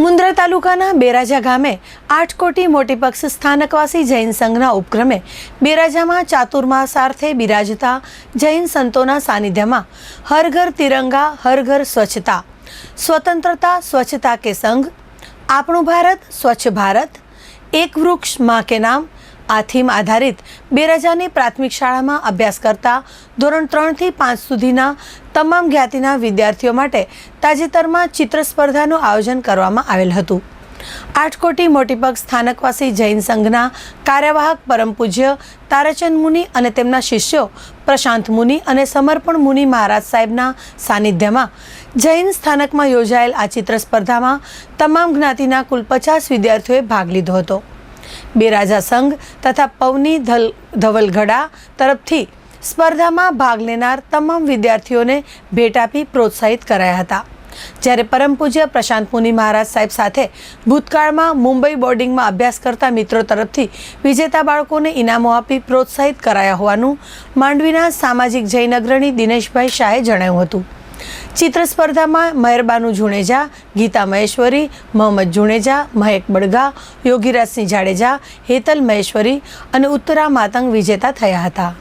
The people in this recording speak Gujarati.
મુન્દ્રા તાલુકાના બેરાજા ગામે આઠ કોટી મોટી પક્ષ સ્થાનકવાસી જૈન સંઘના ઉપક્રમે બેરાજામાં ચાતુર્મા ચાતુર્માસાર્થે બિરાજતા જૈન સંતોના સાનિધ્યમાં હર ઘર તિરંગા, હર ઘર સ્વચ્છતા, સ્વતંત્રતા, સ્વચ્છતા કે સંઘ, આપણું ભારત, સ્વચ્છ ભારત, એક વૃક્ષમાં કે નામ આ થીમ આધારિત બેરાજાની પ્રાથમિક શાળામાં અભ્યાસ કરતા ધોરણ ત્રણથી પાંચ સુધીના તમામ જ્ઞાતિના વિદ્યાર્થીઓ માટે તાજેતરમાં ચિત્ર સ્પર્ધાનું આયોજન કરવામાં આવેલ હતું. આઠકોટી મોટીપગ સ્થાનકવાસી જૈન સંઘના કાર્યવાહક પરમ પૂજ્ય તારાચંદ મુનિ અને તેમના શિષ્યો પ્રશાંત મુનિ અને સમર્પણ મુનિ મહારાજ સાહેબના સાનિધ્યમાં જૈન સ્થાનકમાં યોજાયેલ આ ચિત્ર સ્પર્ધામાં તમામ જ્ઞાતિના કુલ પચાસ વિદ્યાર્થીઓએ ભાગ લીધો હતો. બેરાજા સંઘ તથા પવની ધલ ધવલગઢા તરફથી સ્પર્ધામાં ભાગ લેનાર તમામ વિદ્યાર્થીઓને ભેટ આપી પ્રોત્સાહિત કરાયા હતા. જ્યારે પરમ પૂજ્ય પ્રશાંત મુનિ મહારાજ સાહેબ સાથે ભૂતકાળમાં મુંબઈ બોર્ડિંગમાં અભ્યાસ કરતા મિત્રો તરફથી વિજેતા બાળકોને ઇનામો આપી પ્રોત્સાહિત કરાયા હોવાનું માંડવીના સામાજિક જૈન અગ્રણી દિનેશભાઈ શાહે જણાવ્યું હતું. ચિત્ર સ્પર્ધામાં મહેરબાનુ જુણેજા, ગીતા મહેશ્વરી, મોહમ્મદ જુણેજા, મહેક બડગા યોગીરાજસિંહ જાડેજા, હેતલ મહેશ્વરી અને ઉત્તરા માતંગ વિજેતા થયા હતા.